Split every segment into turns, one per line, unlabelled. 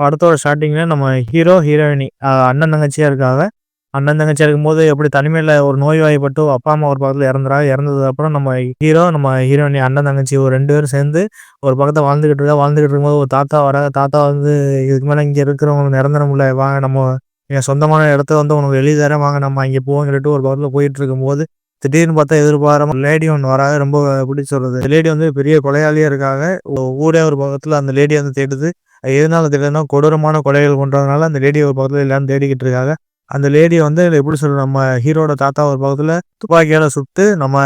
படத்தோட ஸ்டார்டிங்கில் நம்ம ஹீரோ ஹீரோயினி அண்ணன் தங்கச்சியாக இருக்காங்க அண்ணன் தங்கச்சியாக இருக்கும்போது எப்படி தனிமையில் ஒரு நோய்வாய்ப்பட்டு அப்பா அம்மா ஒரு பக்கத்தில் இறந்துறாங்க இறந்ததுக்கு அப்புறம் நம்ம ஹீரோ நம்ம ஹீரோயினி அண்ணன் தங்கச்சி ஒரு ரெண்டு பேரும் சேர்ந்து ஒரு பக்கத்தை வாழ்ந்துகிட்டு இருக்கா வாழ்ந்துகிட்டு இருக்கும்போது ஒரு தாத்தா வராங்க. தாத்தா வந்து இதுக்கு மேலே இங்கே இருக்கிறவங்க நிரந்தரம் இல்லை வாங்க நம்ம என் சொந்தமான இடத்த வந்து உனக்கு வெளியே தரேன் வாங்க நம்ம இங்கே போவோம் சொல்லிட்டு ஒரு பக்கத்தில் போயிட்டு இருக்கும்போது திடீர்னு பார்த்தா எதிர்பாராம லேடி ஒன்று வராது ரொம்ப எப்படி சொல்றது? லேடி வந்து பெரிய கொலையாளியாக இருக்காங்க. ஊரே ஒரு பக்கத்தில் அந்த லேடி வந்து தேடுது. எதனால தெரியுதுன்னா கொடூரமான கொலைகள் பண்ணுறதுனால அந்த லேடி ஒரு பக்கத்தில் எல்லாரும் தேடிக்கிட்டு இருக்காங்க. அந்த லேடியை வந்து எப்படி சொல்றது நம்ம ஹீரோட தாத்தா ஒரு பக்கத்தில் துப்பாக்கியால் சுட்டு நம்ம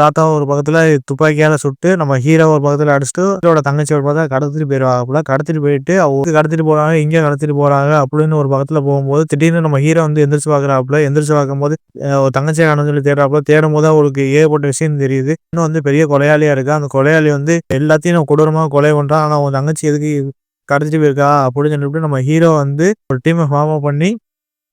தாத்தா ஒரு பக்கத்தில் துப்பாக்கியால் சுட்டு நம்ம ஹீரோ ஒரு பக்கத்தில் அடிச்சுட்டு ஹீரோட தங்கச்சி ஒரு பக்கத்தில் கடத்திட்டு போயிருவாங்க கடத்திட்டு போயிட்டு அவங்க கடத்திட்டு போகிறாங்க இங்கே கடத்திட்டு போகிறாங்க அப்படின்னு ஒரு பக்கத்தில் போகும்போது திடீர்னு நம்ம ஹீரோ வந்து எந்திரிச்சு பார்க்குறாப்புல. எந்திரிச்சு பார்க்கும்போது ஒரு தங்கச்சியை காணும் சொல்லி தேடுறாப்புல. தேடும் போது அவருக்கு ஏகப்பட்ட விஷயம் தெரியுது. இன்னும் வந்து பெரிய கொலையாளியாக இருக்குது அந்த கொலையாளி வந்து எல்லாத்தையும் கொடூரமாக கொலை பண்ணுறான் ஆனால் அவன் தங்கச்சி எதுக்கு கடத்திட்டு போயிருக்கா அப்படின்னு சொல்லிட்டு நம்ம ஹீரோ வந்து ஒரு டீமை ஃபார்ம் பண்ணி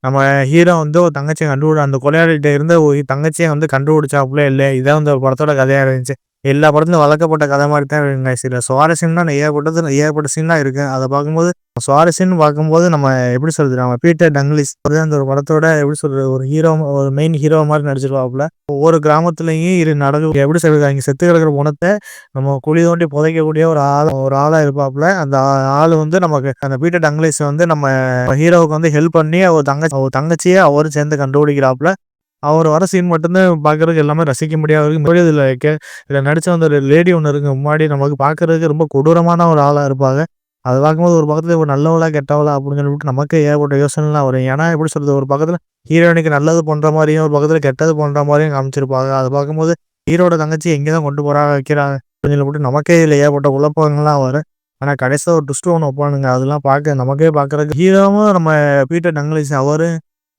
நம்ம ஹீரோ வந்து ஒரு தங்கச்சியை கண்டுபிடி அந்த கொலையாளிகிட்ட இருந்த ஒரு தங்கச்சியை வந்து கண்டுபிடிச்சாப்புல இல்லை இதான் இந்த படத்தோட கதையாக இருந்துச்சு. எல்லா படத்துலையும் வளர்க்கப்பட்ட கதை மாதிரி தான் இருக்குங்க. சில சுவாரஸ்யம்னா ஏகப்பட்டது ஏகப்பட்ட சீன்லாம் இருக்கு. அதை பார்க்கும்போது சுவாரஸ்யம்னு பார்க்கும்போது நம்ம எப்படி சொல்றது? நம்ம பீட்டர் டங்லிஸ் அந்த ஒரு படத்தோட எப்படி சொல்றது? ஒரு ஹீரோ ஒரு மெயின் ஹீரோ மாதிரி நடிச்சிருவாப்புல ஒவ்வொரு கிராமத்துலயும் இரு நடக்கும் எப்படி சொல்றது? அங்கே செத்து கிடக்கிற குணத்தை நம்ம குழி தோண்டி புதைக்கக்கூடிய ஒரு ஆள் ஒரு ஆளா இருப்பாப்புல. அந்த ஆள் வந்து நமக்கு அந்த பீட்டர் டங்லிஸ் வந்து நம்ம ஹீரோவுக்கு வந்து ஹெல்ப் பண்ணி அவர் தங்கச்சி அவர் தங்கச்சியை அவரும் சேர்ந்து கண்டுபிடிக்கிறாப்புல. அவர் வர சீன் மட்டும்தான் பார்க்கறதுக்கு எல்லாமே ரசிக்க முடியாது. முன்னாடி இதில் இதில் நடிச்ச அந்த ஒரு லேடி ஒன்று இருக்கு முன்னாடி நமக்கு பார்க்கறதுக்கு ரொம்ப கொடூரமான ஒரு ஆளாக இருப்பாங்க. அது பார்க்கும்போது ஒரு பக்கத்தில் ஒரு நல்லவளா கெட்டவளா அப்படின்னு சொல்லிட்டு நமக்கு ஏகப்பட்ட யோசனைலாம் வரும். ஏன்னா எப்படி சொல்றது ஒரு பக்கத்தில் ஹீரோயினுக்கு நல்லது பண்ணுற மாதிரியும் ஒரு பக்கத்தில் கெட்டது பண்ணுற மாதிரியும் காமிச்சிருப்பாங்க. அதை பார்க்கும்போது ஹீரோட தங்கச்சி எங்கேதான் கொண்டு போறாங்க வைக்கிறாங்க அப்படின்னு சொல்லிட்டு நமக்கே இதில் ஏகப்பட்ட குழப்பங்கள்லாம் வரும். ஆனால் கடைசியாக ஒரு டுஸ்ட் ஒன்று வைப்பானுங்க. அதெல்லாம் பார்க்க நமக்கே பார்க்கறதுக்கு ஹீரோவும் நம்ம பீட்டர் டங்கிலிஸ் அவரு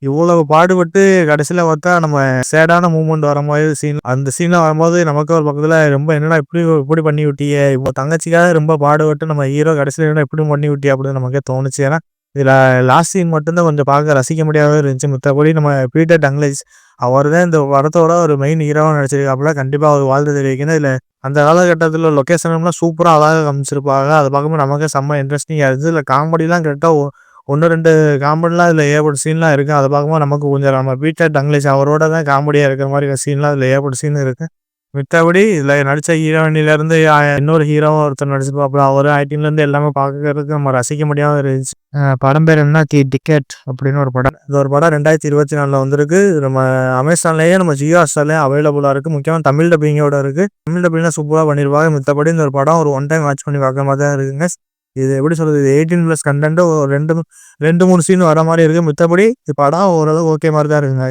இவ்வளவு பாடுபட்டு கடைசியில் பார்த்தா நம்ம சேடான மூமெண்ட் வர மாதிரி சீன் அந்த சீனில் வரும்போது நமக்கு ஒரு பக்கத்தில் ரொம்ப என்னடா இப்படி இப்படி பண்ணி விட்டிய இப்போ தங்கச்சிக்காக ரொம்ப பாடுபட்டு நம்ம ஹீரோ கடைசியில் என்ன இப்படி பண்ணி விட்டிய அப்படின்னு நமக்கே தோணுச்சு. ஏன்னா இதில் லாஸ்ட் சீன் மட்டும்தான் கொஞ்சம் பார்க்க ரசிக்க முடியாத இருந்துச்சு. மற்றபடி நம்ம பீட்டர் டங்லேஜ் அவர் தான் இந்த படத்தோட ஒரு மெயின் ஹீரோவாக நடிச்சிருக்காப்புல. கண்டிப்பாக அவர் வாழ்ந்து தெரிவிக்கணும் இல்லை அந்த காலகட்டத்தில் லொக்கேஷன்லாம் சூப்பராக அழகாக காமிச்சிருப்பாங்க. அது பார்க்கும்போது நமக்கு செம்ம இன்ட்ரெஸ்டிங்காக இருந்துச்சு. இல்லை காமெடிலாம் கரெக்டாக ஒன்று ரெண்டு காமெடிலாம் இதில் ஏகப்பட்ட சீன்லாம் இருக்குது அதை பார்க்கும்போது நமக்கு கொஞ்சம் நம்ம பீட்டர் டங்லேஷ் அவரோட தான் காமெடியாக இருக்கிற மாதிரி சீன்லாம் அதில் ஏகப்பட்ட சீன் இருக்குது மித்தபடி இதில் நடித்த ஹீரோயினிலேருந்து இன்னொரு ஹீரோவும் ஒருத்தர் நடிச்சிருப்பாப்புல. அவர் ஐடின்லேருந்து எல்லாமே பார்க்கறதுக்கு நம்ம ரசிக்க முடியாமல் இருந்துச்சு. படம் பேர் என்ன? தி டிக்கெட் அப்படின்னு ஒரு படம். இது ஒரு படம் ரெண்டாயிரத்தி இருபத்தி நாலில் வந்திருக்கு. நம்ம அமேசான்லேயே நம்ம ஜியோ ஹாஸ்டார்லேயே அவைலபிளாக இருக்குது முக்கியமாக தமிழ் டப்பிங்கோட இருக்குது தமிழ் டப்பிங்லாம் சூப்பராக பண்ணியிருப்பாங்க மித்தபடி இந்த ஒரு படம் ஒரு ஒன் டைம் வாட்ச் பண்ணி பார்க்குற மாதிரி தான் இருக்குங்க. இது எப்படி சொல்றது இது எயிட்டீன் ப்ளஸ் கண்டென்ட் ரெண்டு ரெண்டு மூணு சீன் வர மாதிரி இருக்கு. மித்தபடி படம் ஓரளவு ஓகே மாதிரி தான் இருக்குங்க